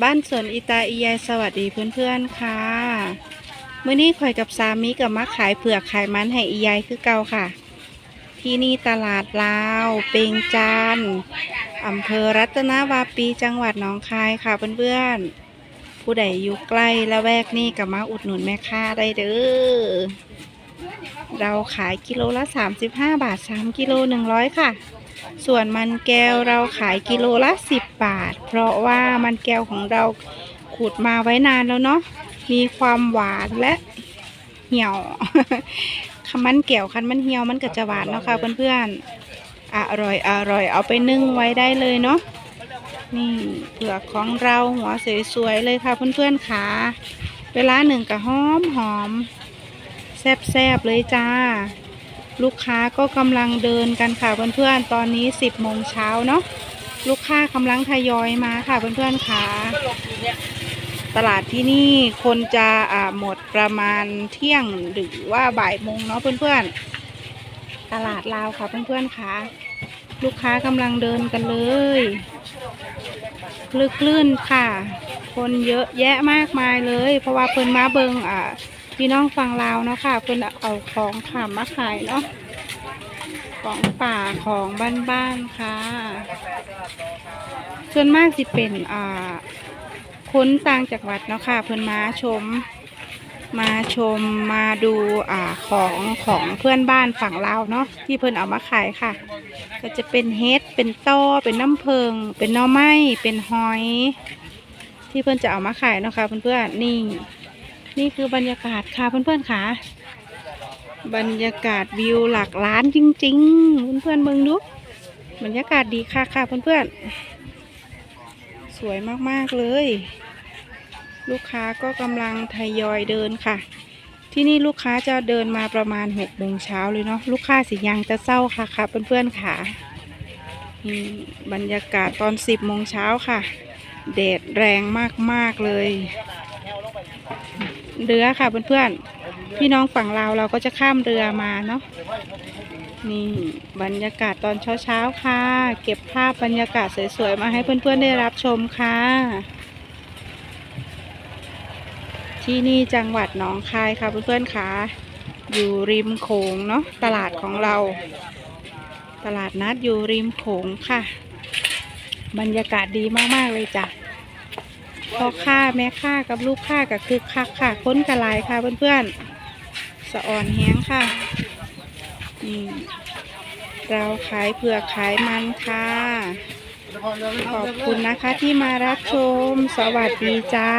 บ้านสวนอิตาอียายสวัสดีเพื่อนๆค่ะมื้อนี้ข่อยกับสามีกับมาขายเผือกขายมันให้อียายคือเก่าค่ะ ที่นี่ตลาดลาวเปงจานอำเภอรัตนวาปีจังหวัดหนองคายค่ะเพื่อนๆ ผู้ใดอยู่ใกล้ละแวกนี่กับมาอุดหนุนแม่ค้าได้เด้อเราขายกิโลละ 35 บาท 3 กิโล 100 ค่ะ ส่วนมันแก้วเราขายกิโลละ 10 บาท เพราะว่ามันแก้วของเราขูดมาไว้นานแล้วเนาะมีความหวานและเหี่ยวคันมันแก้วคันมันเหี่ยวมันก็จะหวานเนาะค่ะเพื่อนๆอร่อยอร่อยเอาไปนึ่งไว้ได้เลยเนาะนี่เผือกของเราหัวสวยๆเลยค่ะเพื่อนๆค่ะเวลาหนึ่งก็หอมหอมแซ่บๆเลยจ้า ลูกค้าก็กำลังเดินกันค่ะเพื่อนๆ ตอนนี้10โมงเช้าเนาะ ลูกค้ากำลังทยอยมาค่ะเพื่อนๆค่ะตลาดที่นี่คนจะอ่าหมดประมาณเที่ยงหรือว่าบ่ายโมงเนาะเพื่อนๆ ตลาดลาวค่ะเพื่อนๆค่ะ ลูกค้ากำลังเดินกันเลยคลึกลื่นค่ะ คนเยอะแยะมากมายเลย เพราะว่าเพิ่นมาเบิงอ่า พี่น้องฟังลาวเนาะค่ะเพิ่อนเอาของขามมาขายเนาะของป่าของบ้านๆค่ะ ส่วนมากสิเป็นอ่าคนต่างจังหวัดเนาะค่ะเพิ่อนมาชมมาชมมาดูอ่าของของเพื่อนบ้านฝั่งลาวเนาะที่เพิ่อนเอามาขายค่ะ ก็จะเป็นเฮดเป็นต้อเป็นน้ำเพิง เป็นน่อไม้เป็นหอย ที่เพื่อนจะเอามาขายเนาะค่ะเพื่อนๆนี่ นี่คือบรรยากาศค่ะเพื่อนๆค่ะ บรรยากาศวิวหลักล้านจริง ๆ เพื่อนๆเมืองดูบรรยากาศดีค่ะค่ะเพื่อนๆ สวยมากๆเลย ลูกค้าก็กำลังทยอยเดินค่ะ ที่นี่ลูกค้าจะเดินมาประมาณหกโมงเช้าเลยเนาะลูกค้าสิยังจะเศร้าค่ะค่ะเพื่อนๆค่ะนี่บรรยากาศตอนสิบโมงเช้าค่ะแดดแรงมากๆเลย เรือค่ะเพื่อนๆ พี่น้องฝั่งลาวเราก็จะข้ามเรือมาเนาะ นี่บรรยากาศตอนเช้าๆค่ะ เก็บภาพบรรยากาศสวยๆมาให้เพื่อนๆได้รับชมค่ะ ที่นี่จังหวัดหนองคายค่ะเพื่อนๆค่ะ อยู่ริมโขงเนาะตลาดของเรา ตลาดนัดอยู่ริมโขงค่ะ บรรยากาศดีมากๆเลยจ้ะ พ่อค้าแม่ค้ากับลูกค้าก็คือคักค่ะค้นกระลายค่ะเพื่อนๆสะอ่อนแห้งค่ะนี่เราขายเผือกขายมันค่ะ ขอบคุณนะคะที่มารับชม สวัสดีจ้า